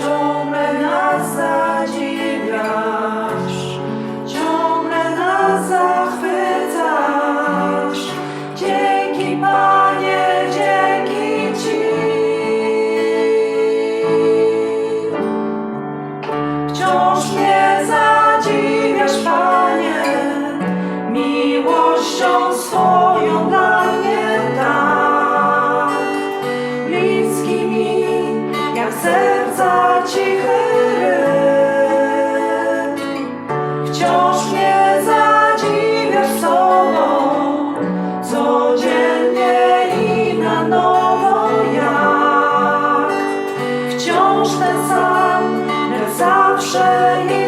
show me. Zawsze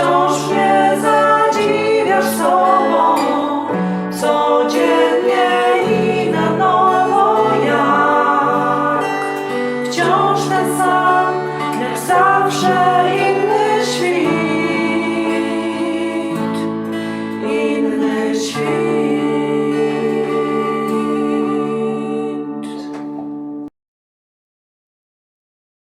change.